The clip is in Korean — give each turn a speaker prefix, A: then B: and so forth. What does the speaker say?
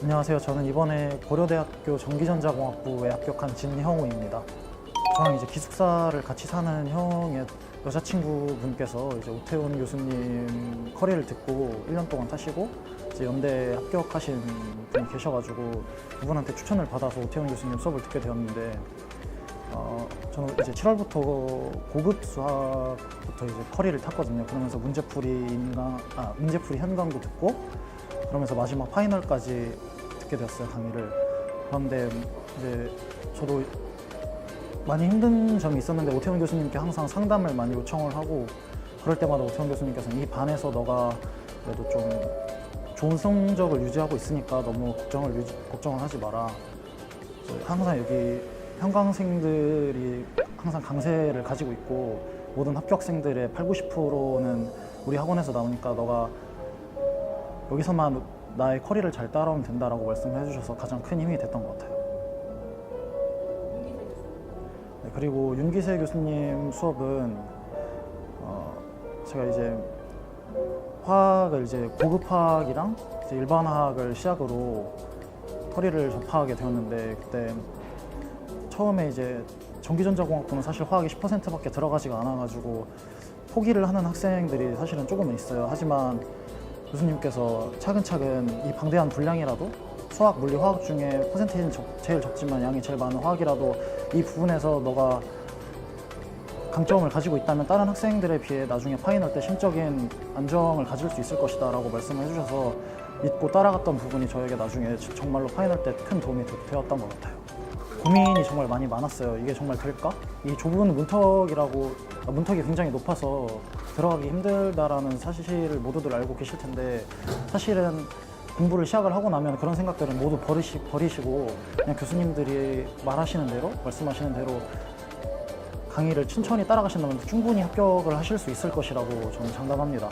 A: 안녕하세요. 저는 이번에 고려대학교 전기전자공학부에 합격한 진형우입니다. 저랑 이제 기숙사를 같이 사는 형의 여자친구분께서 이제 오태훈 교수님 커리를 듣고 1년 동안 타시고 이제 연대 합격하신 분이 계셔가지고 그분한테 추천을 받아서 오태훈 교수님 수업을 듣게 되었는데 어, 저는 이제 7월부터 고급 수학부터 이제 커리를 탔거든요. 그러면서 문제풀이 인강, 아, 문제풀이 현강도 듣고 그러면서 마지막 파이널까지 듣게 되었어요 강의를. 그런데 이제 저도 많이 힘든 점이 있었는데 오태훈 교수님께 항상 상담을 많이 요청을 하고 그럴 때마다 오태훈 교수님께서는 이 반에서 너가 그래도 좀 좋은 성적을 유지하고 있으니까 너무 걱정을 유지, 걱정을 하지 마라. 항상 여기 현강생들이 항상 강세를 가지고 있고 모든 합격생들의 8, 90%는 우리 학원에서 나오니까 너가 여기서만 나의 커리를 잘 따라오면 된다라고 말씀해 주셔서 가장 큰 힘이 됐던 것 같아요. 네, 그리고 윤기세 교수님 수업은 어, 제가 이제 화학을 이제 고급 화학이랑 이제 일반 화학을 시작으로 커리를 접하게 되었는데 그때 처음에 이제 전기전자공학부는 사실 화학이 10%밖에 들어가지가 않아가지고 포기를 하는 학생들이 사실은 조금은 있어요. 하지만 교수님께서 차근차근 이 방대한 분량이라도 수학, 물리, 화학 중에 퍼센테이지는 적- 제일 적지만 양이 제일 많은 화학이라도 이 부분에서 너가 강점을 가지고 있다면 다른 학생들에 비해 나중에 파이널 때 심적인 안정을 가질 수 있을 것이다 라고 말씀을 해주셔서 믿고 따라갔던 부분이 저에게 나중에 지- 정말로 파이널 때 큰 도움이 되- 되었던 것 같아요. 고민이 정말 많이 많았어요. 이게 정말 될까? 이 좁은 문턱이라고 아, 문턱이 굉장히 높아서 들어가기 힘들다라는 사실을 모두들 알고 계실 텐데 사실은 공부를 시작을 하고 나면 그런 생각들은 모두 버리시, 버리시고 그냥 교수님들이 말하시는 대로 말씀하시는 대로 강의를 천천히 따라가신다면 충분히 합격을 하실 수 있을 것이라고 저는 장담합니다.